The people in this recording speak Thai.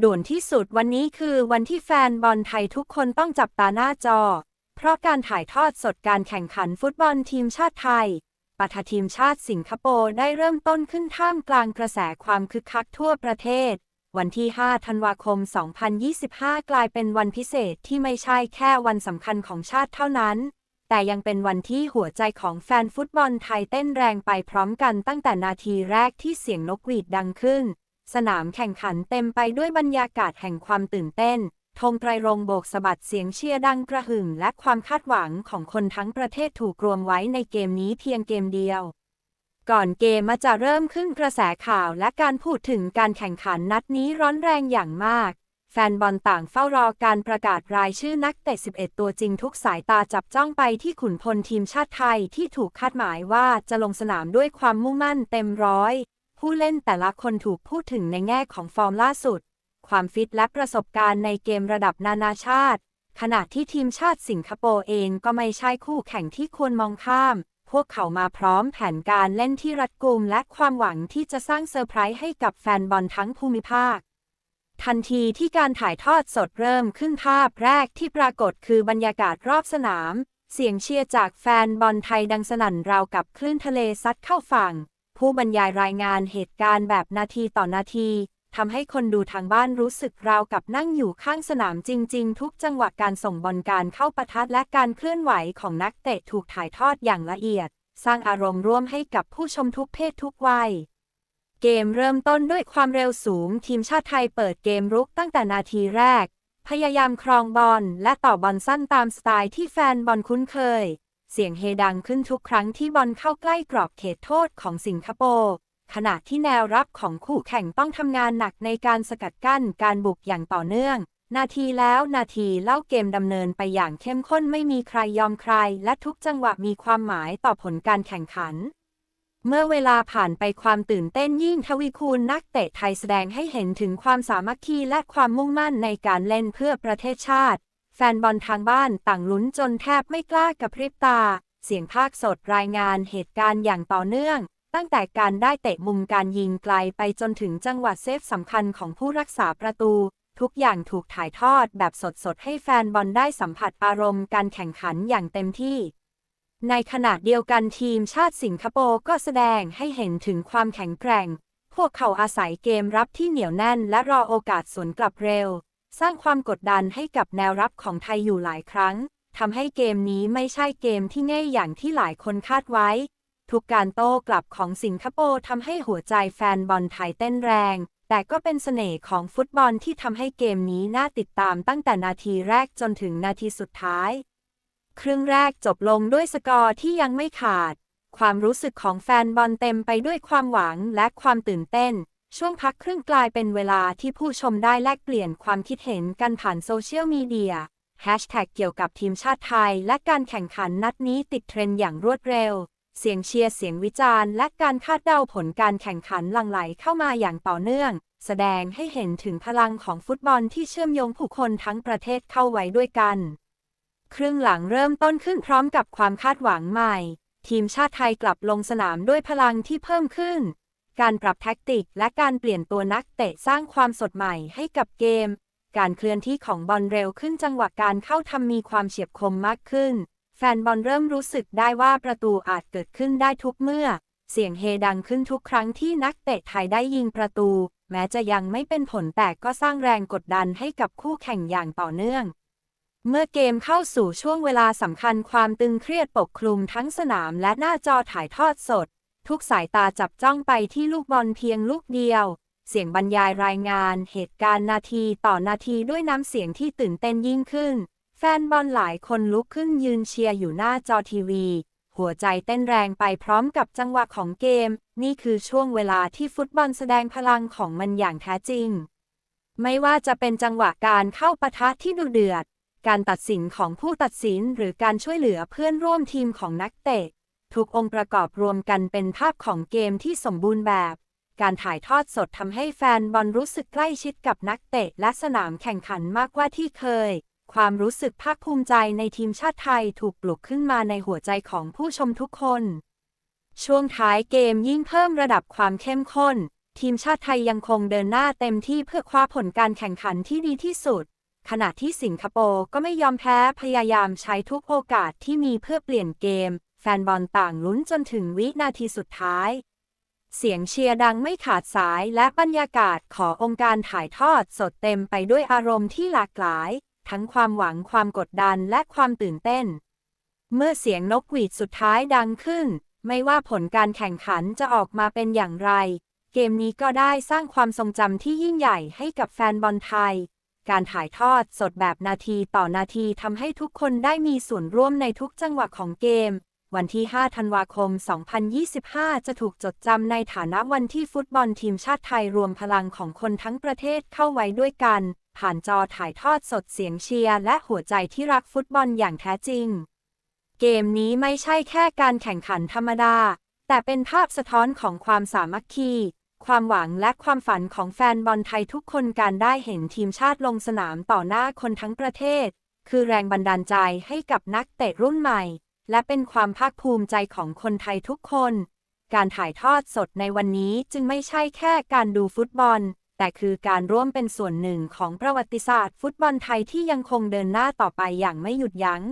ด่วนที่สุดวันนี้คือวันที่แฟนบอลไทยทุกคนต้องจับตาหน้าจอ เพราะการถ่ายทอดสดการแข่งขันฟุตบอลทีมชาติไทยปะทะทีมชาติสิงคโปร์ได้เริ่มต้นขึ้นท่ามกลางกระแสความคึกคักทั่วประเทศ วันที่ 5 ธันวาคม 2025 กลายเป็นวันพิเศษที่ไม่ใช่แค่วันสำคัญของชาติเท่านั้น แต่ยังเป็นวันที่หัวใจของแฟนฟุตบอลไทยเต้นแรงไปพร้อมกันตั้งแต่นาทีแรกที่เสียงนกหวีดดังขึ้น สนามแข่งขันเต็มไปด้วยบรรยากาศแห่งความตื่นเต้น ธงไตรรงโบกสะบัดเสียงเชียร์ดังกระหึ่มและความคาดหวังของคนทั้งประเทศถูกรวมไว้ในเกมนี้เพียงเกมเดียว ก่อนเกมมาจะเริ่มขึ้นกระแสข่าวและการพูดถึงการแข่งขันนัดนี้ร้อนแรงอย่างมาก แฟนบอลต่างเฝ้ารอการประกาศรายชื่อนักเตะ 11 ตัวจริงทุกสายตาจับจ้องไปที่ขุนพลทีมชาติไทยที่ถูกคาดหมายว่าจะลงสนามด้วยความมุ่งมั่นเต็มร้อย ผู้เล่นแต่ละคนถูกพูดถึงในแง่ของฟอร์มล่าสุด ความฟิตและประสบการณ์ในเกมระดับนานาชาติ ขณะที่ทีมชาติสิงคโปร์เองก็ไม่ใช่คู่แข่งที่ควรมองข้าม พวกเขามาพร้อมแผนการเล่นที่รัดกุมและความหวังที่จะสร้างเซอร์ไพรส์ให้กับแฟนบอลทั้งภูมิภาคทันทีที่การถ่ายทอดสดเริ่มขึ้นภาพแรกที่ปรากฏคือบรรยากาศรอบสนาม เสียงเชียร์จากแฟนบอลไทยดังสนั่นราวกับคลื่นทะเลซัดเข้าฝั่ง ผู้บรรยายรายงานเหตุการณ์แบบนาทีต่อนาทีทำให้คนดูทางบ้านรู้สึกราวกับนั่งอยู่ข้างสนามจริง ๆ ทุกจังหวะการส่งบอลการเข้าปะทะและการเคลื่อนไหวของนักเตะถูกถ่ายทอดอย่างละเอียด สร้างอารมณ์ร่วมให้กับผู้ชมทุกเพศทุกวัย เกมเริ่มต้นด้วยความเร็วสูง ทีมชาติไทยเปิดเกมรุกตั้งแต่นาทีแรก พยายามครองบอลและต่อบอลสั้นตามสไตล์ที่แฟนบอลคุ้นเคย เสียงเฮดังขึ้นทุกครั้งที่บอลเข้าใกล้กรอบเขตโทษของสิงคโปร์ ขณะที่แนวรับของคู่แข่งต้องทำงานหนักในการสกัดกั้นการบุกอย่างต่อเนื่อง นาทีแล้วนาทีเล่าเกมดำเนินไปอย่างเข้มข้นไม่มีใครยอมใคร และทุกจังหวะมีความหมายต่อผลการแข่งขันเมื่อเวลาผ่านไปความตื่นเต้นยิ่งทวีคูณนักเตะไทยแสดงให้เห็นถึงความสามัคคีและความมุ่งมั่นในการเล่นเพื่อประเทศชาติ แฟนบอลทางบ้านต่างลุ้นจนแทบไม่กล้ากระพริบตา เสียงภาคสดรายงานเหตุการณ์อย่างต่อเนื่อง ตั้งแต่การได้เตะมุมการยิงไกลไปจนถึงจังหวะเซฟสำคัญของผู้รักษาประตู ทุกอย่างถูกถ่ายทอดแบบสดๆ ให้แฟนบอลได้สัมผัสอารมณ์การแข่งขันอย่างเต็มที่ ในขณะเดียวกันทีมชาติสิงคโปร์ก็แสดงให้เห็นถึงความแข็งแกร่ง พวกเขาอาศัยเกมรับที่เหนียวแน่นและรอโอกาสสวนกลับเร็ว สร้างความกดดันให้กับแนวรับของไทยอยู่หลายครั้งทำให้เกมนี้ไม่ใช่เกมที่ง่ายอย่างที่หลายคนคาดไว้ ทุกการโต้กลับของสิงคโปร์ทำให้หัวใจแฟนบอลไทยเต้นแรง แต่ก็เป็นเสน่ห์ของฟุตบอลที่ทำให้เกมนี้น่าติดตามตั้งแต่นาทีแรกจนถึงนาทีสุดท้าย ครึ่งแรกจบลงด้วยสกอร์ที่ยังไม่ขาด ความรู้สึกของแฟนบอลเต็มไปด้วยความหวังและความตื่นเต้น ช่วงพักครึ่งกลายเป็นเวลาที่ผู้ชมได้แลกเปลี่ยนความคิดเห็นกันผ่านโซเชียลมีเดียแฮชแท็กเกี่ยวกับทีมชาติไทย และการแข่งขันนัดนี้ติดเทรนด์อย่างรวดเร็ว เสียงเชียร์เสียงวิจารณ์ และการคาดเดาผลการแข่งขันหลั่งไหลเข้ามาอย่างต่อเนื่อง แสดงให้เห็นถึงพลังของฟุตบอลที่เชื่อมโยงผู้คนทั้งประเทศเข้าไว้ด้วยกัน ครึ่งหลังเริ่มต้นขึ้นพร้อมกับความคาดหวังใหม่ ทีมชาติไทยกลับลงสนามด้วยพลังที่เพิ่มขึ้น การปรับแท็กติก และการเปลี่ยนตัวนักเตะสร้างความสดใหม่ให้กับเกม การเคลื่อนที่ของบอลเร็วขึ้นจังหวะการเข้าทำมีความเฉียบคมมากขึ้น แฟนบอลเริ่มรู้สึกได้ว่าประตูอาจเกิดขึ้นได้ทุกเมื่อ เสียงเฮดังขึ้นทุกครั้งที่นักเตะไทยได้ยิงประตู แม้จะยังไม่เป็นผลแต่ก็สร้างแรงกดดันให้กับคู่แข่งอย่างต่อเนื่องเมื่อเกมเข้าสู่ช่วงเวลาสำคัญความตึงเครียดปกคลุมทั้งสนามและหน้าจอถ่ายทอดสด ทุกสายตาจับจ้องไปที่ลูกบอลเพียงลูกเดียว เสียงบรรยายรายงานเหตุการณ์นาทีต่อนาทีด้วยน้ำเสียงที่ตื่นเต้นยิ่งขึ้น แฟนบอลหลายคนลุกขึ้นยืนเชียร์อยู่หน้าจอทีวี หัวใจเต้นแรงไปพร้อมกับจังหวะของเกม นี่คือช่วงเวลาที่ฟุตบอลแสดงพลังของมันอย่างแท้จริง ไม่ว่าจะเป็นจังหวะการเข้าปะทะที่ดุเดือด การตัดสินของผู้ตัดสินหรือการช่วยเหลือเพื่อนร่วมทีมของนักเตะ ทุกองค์ประกอบรวมกันเป็นภาพของเกมที่สมบูรณ์แบบ การถ่ายทอดสดทำให้แฟนบอลรู้สึกใกล้ชิดกับนักเตะและสนามแข่งขันมากกว่าที่เคย ความรู้สึกภาคภูมิใจในทีมชาติไทยถูกปลุกขึ้นมาในหัวใจของผู้ชมทุกคน ช่วงท้ายเกมยิ่งเพิ่มระดับความเข้มข้น ทีมชาติไทยยังคงเดินหน้าเต็มที่เพื่อคว้าผลการแข่งขันที่ดีที่สุดขณะที่สิงคโปร์ก็ไม่ยอมแพ้พยายามใช้ทุกโอกาสที่มีเพื่อเปลี่ยนเกม แฟนบอลต่างลุ้นจนถึงวินาทีสุดท้าย เสียงเชียร์ดังไม่ขาดสายและบรรยากาศขององค์การถ่ายทอดสดเต็มไปด้วยอารมณ์ที่หลากหลาย ทั้งความหวังความกดดันและความตื่นเต้น เมื่อเสียงนกหวีดสุดท้ายดังขึ้น ไม่ว่าผลการแข่งขันจะออกมาเป็นอย่างไร เกมนี้ก็ได้สร้างความทรงจำที่ยิ่งใหญ่ให้กับแฟนบอลไทยการถ่ายทอดสดแบบนาทีต่อนาทีทำให้ทุกคนได้มีส่วนร่วมในทุกจังหวะของเกม วันที่ 5 ธันวาคม 2025 จะถูกจดจำในฐานะวันที่ฟุตบอลทีมชาติไทยรวมพลังของคนทั้งประเทศเข้าไว้ด้วยกัน ผ่านจอถ่ายทอดสดเสียงเชียร์และหัวใจที่รักฟุตบอลอย่างแท้จริง เกมนี้ไม่ใช่แค่การแข่งขันธรรมดา แต่เป็นภาพสะท้อนของความสามัคคี ความหวังและความฝันของแฟนบอลไทยทุกคนการได้เห็นทีมชาติลงสนามต่อหน้าคนทั้งประเทศ คือแรงบันดาลใจให้กับนักเตะรุ่นใหม่ และเป็นความภาคภูมิใจของคนไทยทุกคน การถ่ายทอดสดในวันนี้จึงไม่ใช่แค่การดูฟุตบอล แต่คือการร่วมเป็นส่วนหนึ่งของประวัติศาสตร์ ฟุตบอลไทยที่ยังคงเดินหน้าต่อไปอย่างไม่หยุดยัง้ง